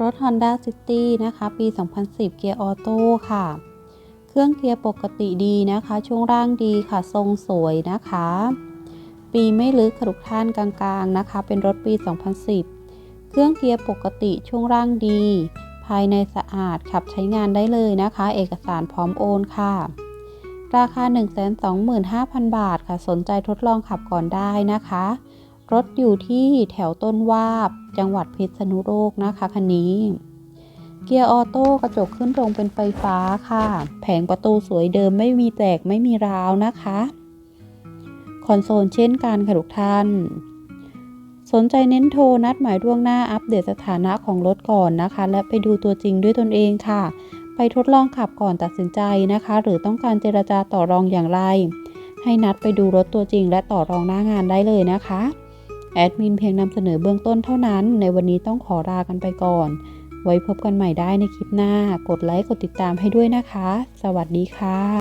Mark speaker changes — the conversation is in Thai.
Speaker 1: รถ Honda City นะคะ ปี 2010 เกียร์ออโต้ค่ะ เครื่องเกียร์ปกติดีนะคะ ช่วงล่างดีค่ะ ทรงสวยนะคะ ปีไม่ลึกค่ะทุกท่านกลางๆนะคะ เป็นรถปี 2010 เครื่องเกียร์ปกติช่วงล่างดี ภายในสะอาดขับใช้งานได้เลยนะคะ เอกสารพร้อมโอนค่ะ ราคา 125,000 บาทค่ะ สนใจทดลองขับก่อนได้นะคะ รถอยู่ที่แถวต้นวาบ จังหวัดพิษณุโลกนะคะคันนี้ เกียร์ออโต้กระจกขึ้นตรงเป็นไฟฟ้าค่ะ แผงประตูสวยเดิมไม่มีแตกไม่มีร้าวนะคะ คอนโซลเช่นกันค่ะทุกท่าน สนใจเน้นโทรนัดหมายล่วงหน้าอัปเดตสถานะของรถก่อนนะคะ และไปดูตัวจริงด้วยตนเองค่ะ ไปทดลองขับก่อนตัดสินใจนะคะ หรือต้องการเจรจาต่อรองอย่างไรให้นัดไปดูรถตัวจริงและต่อรองหน้างานได้เลยนะคะ แอดมินเพียงนำเสนอเบื้องต้นเท่านั้น ในวันนี้ต้องขอลากันไปก่อน ไว้พบกันใหม่ได้ในคลิปหน้า กดไลค์ กดติดตามให้ด้วยนะคะ สวัสดีค่ะ